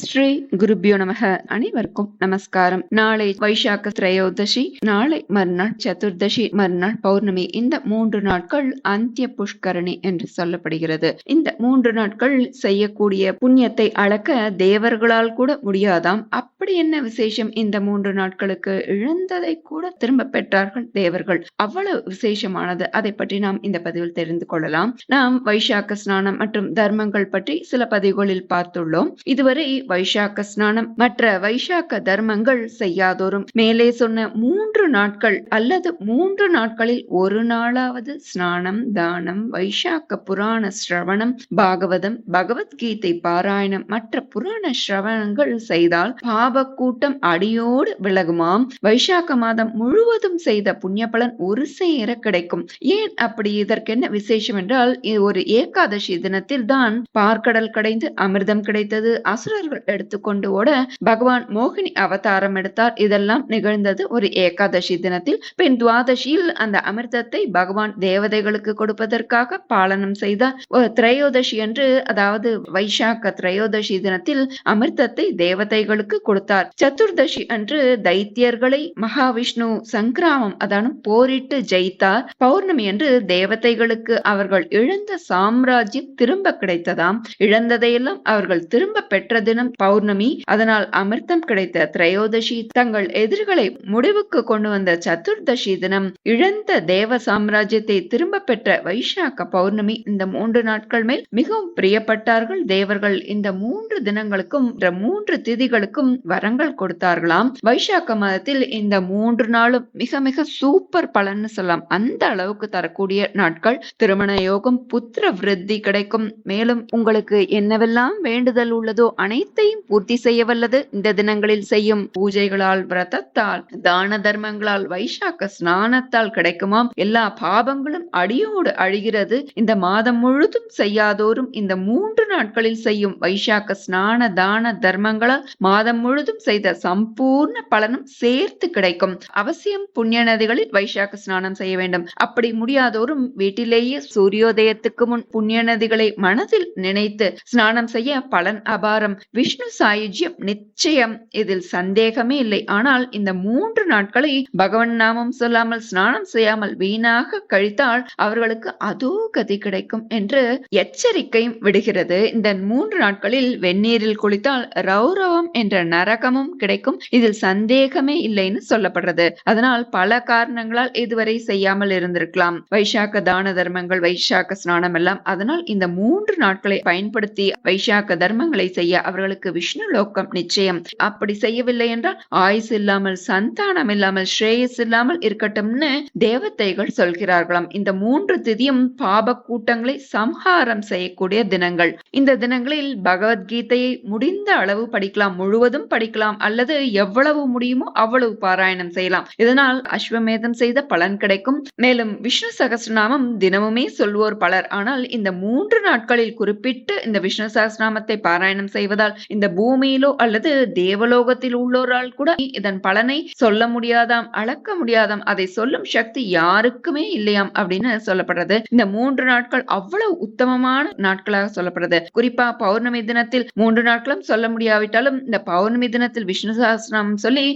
ஸ்ரீ குருபியோ நமக. அனைவருக்கும் நமஸ்காரம். நாளை வைசாக்க திரையோதசி நாளை மறுநாள் சதுர்தசி மறுநாள் பௌர்ணமி. இந்த மூன்று நாட்கள் அந்திய புஷ்கரணி என்று சொல்லப்படுகிறது. இந்த மூன்று நாட்கள் செய்யக்கூடிய புண்ணியத்தை அளக்க தேவர்களால் கூட முடியாதாம். அப்படி என்ன விசேஷம்? இந்த மூன்று நாட்களுக்கு இழந்ததை கூட திரும்ப பெற்றார்கள் தேவர்கள். அவ்வளவு விசேஷமானது. அதை பற்றி நாம் இந்த பதிவில் தெரிந்து கொள்ளலாம். நாம் வைசாக்க ஸ்நானம் மற்றும் தர்மங்கள் பற்றி சில பதிவுகளில் பார்த்துள்ளோம். இதுவரை வைசாக்க ஸ்நானம். மற்ற வைசாக்க தர்மங்கள் செய்யாதோறும் மேலே சொன்ன மூன்று நாட்கள் அல்லது மூன்று நாட்களில் ஒரு நாளாவது ஸ்நானம் தானம் வைசாக்க புராண சிரவணம் பாகவதம் பகவத்கீதை பாராயணம். மற்ற புராண சிரவணங்கள் செய்தால் பாப கூட்டம் அடியோடு விலகுமாம். வைசாக்க மாதம் முழுவதும் செய்த புண்ணிய பலன் ஒரு சேர கிடைக்கும். ஏன் அப்படி? இதற்கென்ன விசேஷம் என்றால் ஒரு ஏகாதசி தினத்தில் தான் பார்க்கடல் கடைந்து அமிர்தம் கிடைத்தது. அசுரர்கள் எடுத்துக்கொண்டு ஓட பகவான் மோகினி அவதாரம் எடுத்தார். இதெல்லாம் நிகழ்ந்தது ஒரு ஏகாதசி தினத்தில். பின் துவாதசியில் அந்த அமிர்தத்தை பகவான் தேவதைகளுக்கு கொடுப்பதற்காக பாலனம் செய்தார். ஒரு திரையோதசி என்று அதாவது வைசாக்க திரையோதசி தினத்தில் அமிர்தத்தை தேவதைகளுக்கு கொடுத்தார். சதுர்தசி அன்று தைத்தியர்களை மகாவிஷ்ணு சங்கிராமம் அதான போரிட்டு ஜெயித்தார். பௌர்ணமி என்று தேவதைகளுக்கு அவர்கள் இழந்த சாம்ராஜ்யம் திரும்ப கிடைத்ததாம். இழந்ததையெல்லாம் அவர்கள் திரும்ப பெற்ற தினம் பௌர்ணமி அதனால் அமிர்தம் கிடைத்த திரையோதசி தங்கள் எதிர்களை முடிவுக்கு கொண்டு வந்த சதுர்தசி தினம் இழந்த தேவ சாம்ராஜ்யத்தை திரும்ப பெற்ற வைசாக்க பௌர்ணமி இந்த மூன்று நாட்கள் மேல் மிகவும் பிரியப்பட்டார்கள். தேவர்கள் இந்த மூன்று தினங்களுக்கும் மூன்று திதிகளுக்கும் வரங்கள் கொடுத்தார்களாம். வைசாக்க மாதத்தில் இந்த மூன்று நாளும் மிக மிக சூப்பர் பலன்னு சொல்லலாம். அந்த அளவுக்கு தரக்கூடிய நாட்கள். திருமண யோகம் புத்திர விருத்தி கிடைக்கும். மேலும் உங்களுக்கு என்னவெல்லாம் வேண்டுதல் உள்ளதோ அனைத்து அனைத்தையும் பூர்த்தி செய்ய வல்லது. இந்த தினங்களில் செய்யும் பூஜைகளால் விரதத்தால் தான தர்மங்களால் வைசாக்க ஸ்நானத்தால் கிடைக்குமாம். எல்லா பாபங்களும் அடியோடு அழிகிறது. இந்த மாதம் முழுதும் செய்யாதோறும் இந்த மூன்று நாட்களில் செய்யும் வைசாக்க ஸ்நான தான தர்மங்களால் மாதம் முழுதும் செய்த சம்பூர்ண பலனும் சேர்த்து கிடைக்கும். அவசியம் புண்ணிய நதிகளில் வைசாக்க ஸ்நானம் செய்ய வேண்டும். அப்படி முடியாதோறும் வீட்டிலேயே சூரியோதயத்துக்கு முன் புண்ணிய நதிகளை மனதில் நினைத்து ஸ்நானம் செய்ய பலன் அபாரம். விஷ்ணு சாயுஜ்யம் நிச்சயம். இதில் சந்தேகமே இல்லை. ஆனால் இந்த மூன்று நாட்களை பகவன் நாமம் சொல்லாமல் ஸ்நானம் செய்யாமல் வீணாக கழித்தால் அவர்களுக்கு அதோ கதி கிடைக்கும் என்று எச்சரிக்கையும் விடுகிறது. இந்த மூன்று நாட்களில் வெந்நீரில் குளித்தால் ரௌரவம் என்ற நரகமும் கிடைக்கும். இதில் சந்தேகமே இல்லைன்னு சொல்லப்படுறது. அதனால் பல காரணங்களால் இதுவரை செய்யாமல் இருந்திருக்கலாம். வைசாக்க தான தர்மங்கள் வைசாக்க ஸ்நானம் எல்லாம் அதனால் இந்த மூன்று நாட்களை பயன்படுத்தி வைசாக்க தர்மங்களை செய்ய அவர்கள் அவர்களுக்கு விஷ்ணு லோகம் நிச்சயம். அப்படி செய்யவில்லை என்றால் ஆயுஸ் இல்லாமல் சந்தானம் இல்லாமல் ஸ்ரேயஸ் இல்லாமல் இருக்கட்டும்னு தேவதைகள் சொல்கிறார்களாம். இந்த மூன்று திதியும் பாப கூட்டங்களை சம்ஹாரம் செய்யக்கூடிய தினங்கள். இந்த தினங்களில் பகவத்கீதையை முடிந்த அளவு படிக்கலாம். முழுவதும் படிக்கலாம். அல்லது எவ்வளவு முடியுமோ அவ்வளவு பாராயணம் செய்யலாம். இதனால் அஸ்வமேதம் செய்த பலன் கிடைக்கும். மேலும் விஷ்ணு சகசிரநாமம் தினமுமே சொல்வோர் பலர். ஆனால் இந்த மூன்று நாட்களில் குறிப்பிட்டு இந்த விஷ்ணு சகசிரநாமத்தை பாராயணம் செய்வதால் இந்த பூமியிலோ அல்லது தேவலோகத்தில் உள்ளோரால் கூட இதன் பலனை சொல்ல முடியாதாம் அளக்க முடியாதாம் அதை சொல்லும் சக்தி யாருக்குமே இல்லையாம் அப்படின்னு சொல்லப்படுறது. இந்த மூன்று நாட்கள் அவ்வளவு உத்தமமான நாட்களாக சொல்லப்படுறது. குறிப்பா பௌர்ணமி தினத்தில் மூன்று நாட்களும் சொல்ல முடியாவிட்டாலும் இந்த பௌர்ணமி தினத்தில் விஷ்ணு சாஸ்திரம் சொல்லி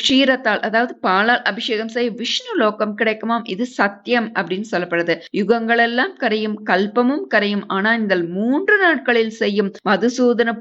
க்ஷீரத்தால் அதாவது பாலால் அபிஷேகம் செய்ய விஷ்ணு லோகம் கிடைக்குமாம் இது சத்தியம் அப்படின்னு சொல்லப்படுது. யுகங்கள் எல்லாம் கரையும் கல்பமும் கரையும். ஆனா இந்த மூன்று நாட்களில் செய்யும் மதுசூதன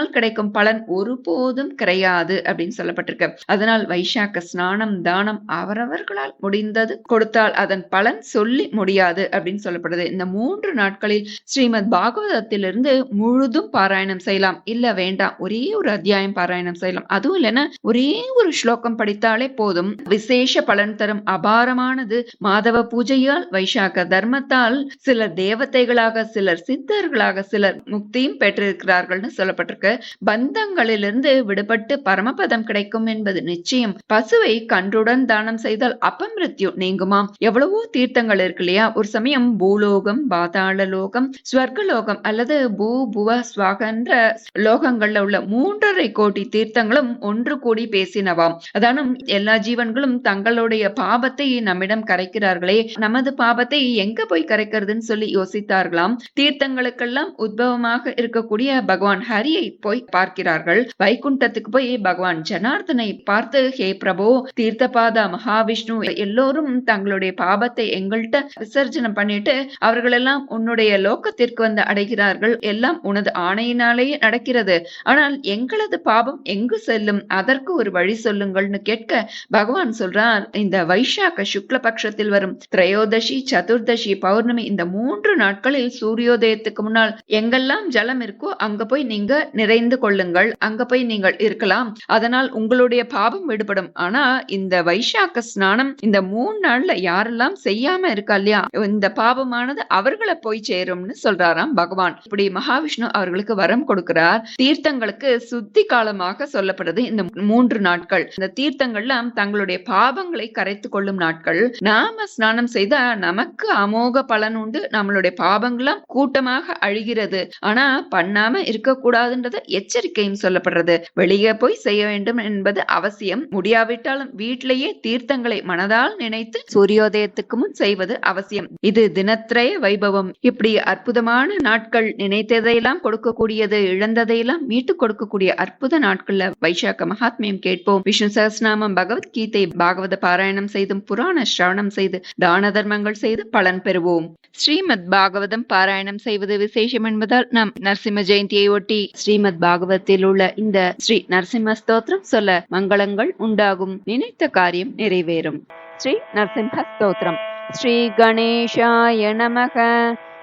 அதனால் கிடைக்கும் பலன் ஒருபோதும் கிடையாது அப்படின்னு சொல்லப்பட்டிருக்கு. அதனால் வைசாக்க ஸ்நானம் தானம் அவரவர்களால் முடிந்தது. கொடுத்தால் அதன் பலன் சொல்லி முடியாது அப்படின்னு சொல்லப்படுது. இந்த மூன்று நாட்களில் ஸ்ரீமத் பாகவதத்திலிருந்து முழுதும் பாராயணம் செய்யலாம். இல்ல வேண்டாம். ஒரே ஒரு அத்தியாயம் பாராயணம் செய்யலாம். அதுவும் இல்லைன்னா ஒரே ஒரு ஸ்லோகம் படித்தாலே போதும். விசேஷ பலன் தரும் அபாரமானது. மாதவ பூஜையால் வைசாக்க தர்மத்தால் சிலர் தேவதைகளாக சிலர் சித்தர்களாக சிலர் முக்தியும் பெற்றிருக்கிறார்கள்னு சொல்லப்பட்டிருக்கு. பந்தங்களிலிருந்து விடுபட்டு பரமபதம் கிடைக்கும் என்பது நிச்சயம். பசுவை கன்றுடன் தானம் செய்தால் அபமிருத்யு நீங்குமாம். எவ்வளவோ தீர்த்தங்கள் இருக்கு இல்லையா? ஒரு சமயம் பூலோகம் பாதாள லோகம் ஸ்வர்கலோகம் அல்லது பூ புவ ஸ்வாகன்ற லோகங்கள்ல உள்ள மூன்றரை கோடி தீர்த்தங்களும் ஒன்று கூடி பேசினவாம். அதானும் எல்லா ஜீவன்களும் தங்களுடைய பாபத்தை நம்மிடம் கரைக்கிறார்களே. நமது பாபத்தை எங்க போய் கரைக்கிறதுன்னு சொல்லி யோசித்தார்களாம். தீர்த்தங்களுக்கெல்லாம் உத்பவமாக இருக்கக்கூடிய பகவான் ஹரியை போய் பார்க்கிறார்கள். வைகுண்டத்துக்கு போய் பகவான் ஜனார்தனை பார்த்து ஹே பிரபு தீர்த்தபாதா மகாவிஷ்ணு எல்லோரும் தங்களுடைய பாபத்தை எங்கள்கிட்ட விசர்ஜனம் பண்ணிட்டு அவர்கள் எல்லாம் உன்னுடைய லோக்கத்திற்கு வந்து அடைகிறார்கள். எல்லாம் உனது ஆணையினாலேயே நடக்கிறது. ஆனால் எங்களது பாபம் எங்கு செல்லும்? அதற்கு ஒரு வழி சொல்லுங்கள்னு கேட்க பகவான் சொல்றார் இந்த வைஷாக சுக்ல பட்சத்தில் வரும் திரையோதசி சதுர்தசி பௌர்ணமி இந்த மூன்று நாட்களில் சூரியோதயத்துக்கு முன்னால் எங்கெல்லாம் ஜலம் இருக்கோ அங்க போய் நீங்க நிறைந்து கொள்ளுங்கள். அங்க போய் நீங்கள் இருக்கலாம். அதனால் உங்களுடைய பாபம் விடுபடும். ஆனா இந்த வைசாக்க ஸ்நானம் இந்த மூணு நாள்ல யாரெல்லாம் செய்யாம இருக்கா இல்லையா? இந்த பாபமானது அவர்களை போய் சேரும்னு சொல்றாராம் பகவான். இப்படி மகாவிஷ்ணு அவர்களுக்கு வரம் கொடுக்கிறார். தீர்த்தங்களுக்கு சுத்தி காலமாக சொல்லப்படுது இந்த மூன்று நாட்கள். இந்த தீர்த்தங்கள்லாம் தங்களுடைய பாபங்களை கரைத்து கொள்ளும் நாட்கள். நாம ஸ்நானம் செய்தா நமக்கு அமோக பலன் உண்டு. நம்மளுடைய பாவங்களாம் கூட்டமாக அழிகிறது. ஆனா பண்ணாம இருக்கக்கூடாதுன்றது எச்சரிக்கையும் சொல்லப்படுறது. வெளியே போய் செய்ய வேண்டும் என்பது அவசியம். முடியாவிட்டாலும் வீட்டிலேயே தீர்த்தங்களை மனதால் நினைத்து சூரியோதயத்துக்கு முன் செய்வது அவசியம். இது தினத்திரய வைபவம். இப்படி அற்புதமான நாட்கள் நினைத்ததையெல்லாம் கொடுக்கக்கூடியது இழந்ததையெல்லாம் மீட்டு கொடுக்கக்கூடிய அற்புத நாட்கள்ல வைசாக்க மகாத்மியம் கேட்போம். விஷ்ணு சகஸ்நாமம் பகவத்கீதை பாகவத பாராயணம் செய்தும் புராண சிரவணம் செய்து தான தர்மங்கள் செய்து பலன் பெறுவோம். ஸ்ரீமத் பாகவதம் பாராயணம் செய்வது விசேஷம் என்பதால் நாம் நரசிம்ம ஜெயந்தியை ஒட்டி ஸ்ரீமத் பாகவத்தில் உள்ள இந்த ஸ்ரீ நரசிம்ம ஸ்தோத்திரம் சொல்ல மங்களங்கள் உண்டாகும் நினைத்த காரியம் நிறைவேறும் ஸ்ரீ நரசிம்ம ஸ்தோத்திரம் ஸ்ரீ கணேஷாய நமக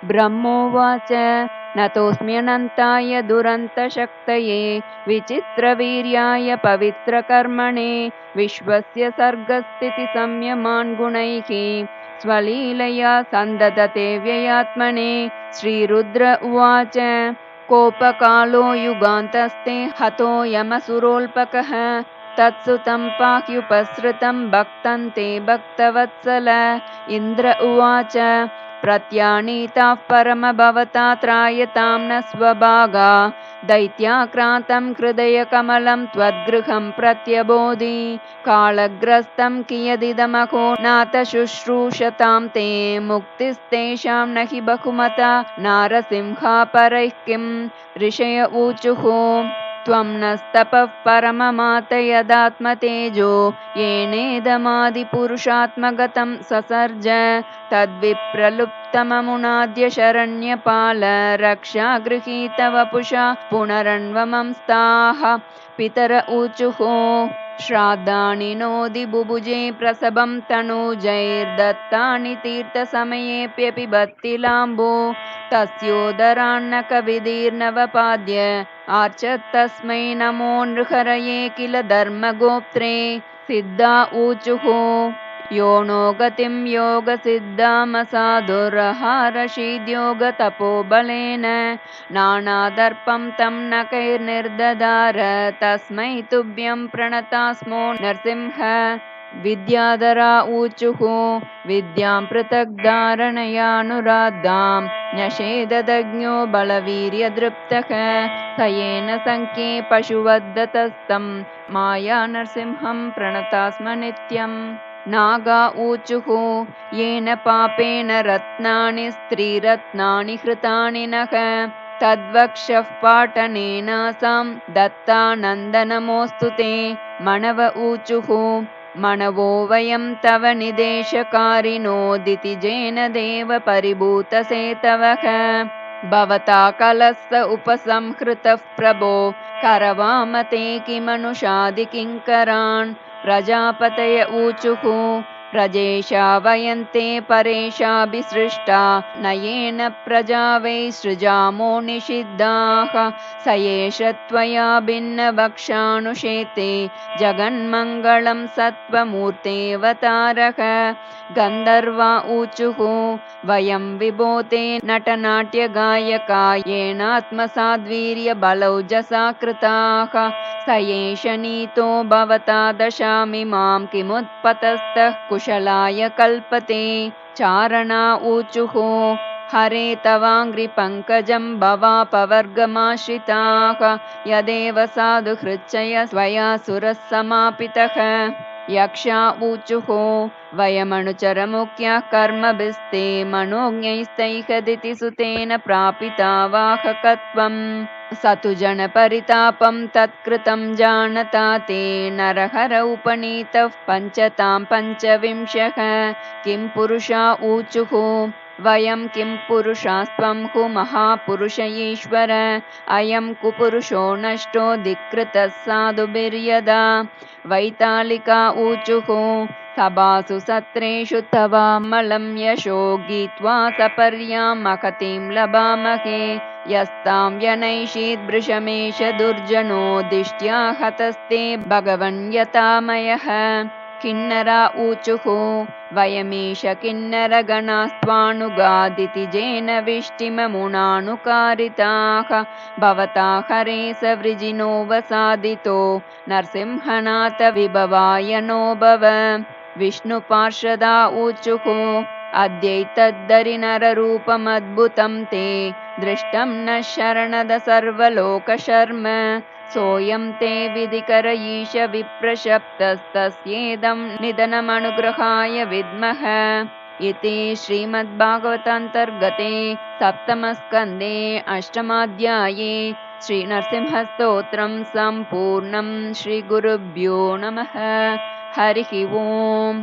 ब्रह्मोवाच नतोऽस्म्यनन्ताय दुरन्तशक्तये विचित्रवीर्याय पवित्रकर्मणे विश्वस्य सर्गस्थितिसंयमान् गुणैः स्वलीलया सन्ददते व्ययात्मने श्रीरुद्र उवाच कोपकालो युगान्तस्ते हतो यमसुरोल्पकः तत्सुतं पाह्युपसृतं भक्तं ते भक्तवत्सल। इन्द्र उवाच प्रत्यानीताः परमभवता त्रायतां न स्वभागा दैत्याक्रान्तं हृदयकमलं त्वद्गृहं प्रत्यबोधि कालग्रस्तं कियदिदमहो नाथ शुश्रूषतां ते मुक्तिस्तेषां न हि बहुमता नारसिंहापरैः किं ऋषय ऊचुः त्वं नस्तपः परममातयदात्मतेजो येनेदमादिपुरुषात्मगतं ससर्ज तद्विप्रलुप्तममुनाद्य शरण्यपाल रक्षा गृहीतव पुषा पुनरन्वमंस्ताः पितर ऊचुः श्राद्धानि नोदि बुभुजे प्रसभं तनूजैर्दत्तानि तीर्थसमयेऽप्यपि बत्तिलाम्बो तस्योदरान्न कविदीर्नवपाद्य आर्चत्तस्मै नमो नृहरये किल धर्मगोप्त्रे सिद्धा ऊचुः। यो नो गतिं योगसिद्धामसाधुरहारशीद्योगतपोबलेन नानादर्पं तं नकैर्निर्ददार तस्मै तुभ्यं प्रणतास्मो नरसिंह विद्याधरा ऊचुः विद्यां पृथग्धारणयानुराद्धां न्यषेददज्ञो बलवीर्यदृप्तः स येन सङ्ख्ये पशुवद्दतस्तं माया नरसिंहं प्रणतास्म नित्यम् नागा ऊचुः येन पापेन रत्नानि स्त्रीरत्नानि हृतानि नः तद्वक्षः पाटनेनासां दत्तानन्दनमोऽस्तु ते मनव ऊचुः मणवो वयं तव निदेशकारिणोदिति जेन देव परिभूतसे तवः भवता कलस्त उपसंहृतः प्रभो करवामते किमनुषादिकिङ्करान् प्रजापतय ऊचुः। प्रजेशा वयन्ते परेशाभिसृष्टा नयेन प्रजा वै सृजामो निषिद्धाः। स एष त्वया भिन्नवक्षानुषेते जगन्मङ्गलं सत्त्वमूर्तेऽवतारः गन्धर्वा ऊचुः वयं विभोते नटनाट्यगायका येनात्मसाद्वीर्यबलौजसा कृताः स एष नीतो भवता दशामि मां किमुत्पतस्तः कुशलाय कल्पते चारणा ऊचुः। हरे तवाङ्घ्रिपङ्कजं भवापवर्गमाश्रिताः यदेव साधु हृच्चय स्वया सुरः समापितः यक्षा ऊचुः। वयमनुचरमुख्यः कर्मभिस्ते मनोज्ञैस्तैहदिति सुतेन प्रापिता वाहकत्वम् स तु जनपरितापं तत्कृतं जानता ते नरहर उपनीतः पञ्चतां पञ्चविंशः। किं पुरुषा ऊचुः वयं किं पुरुषास्त्वं हु महापुरुष ईश्वर? अयं कुपुरुषो नष्टो धिक्कृतः साधुभिर्यदा। वैतालिका ऊचुः सभासु सत्रेषु तवामलं यशो गीत्वा सपर्यां महतीं लभामहे। यस्तां व्यनैषीद्भृशमेष दुर्जनो दिष्ट्या हतस्ते भगवन् यतामयः किन्नरा ऊचुः वयमीश किन्नरगणास्त्वानुगादिति जेन विष्टिममुणानुकारिताः। भवता हरे स वृजिनो वसादितो नरसिंहनाथ विभवाय नो भव विष्णुपार्षदा ऊचुः अद्यैतद्धरिनररूपमद्भुतं ते दृष्टं न शरणद सर्वलोकशर्म सोऽयं ते विधिकर ईश विप्रशप्तस्तस्येदं निधनमनुग्रहाय विद्मः। इति श्रीमद्भागवतान्तर्गते सप्तमस्कन्धे अष्टमाध्याये श्रीनरसिंहस्तोत्रं सम्पूर्णं श्रीगुरुभ्यो नमः। हरिः ओम्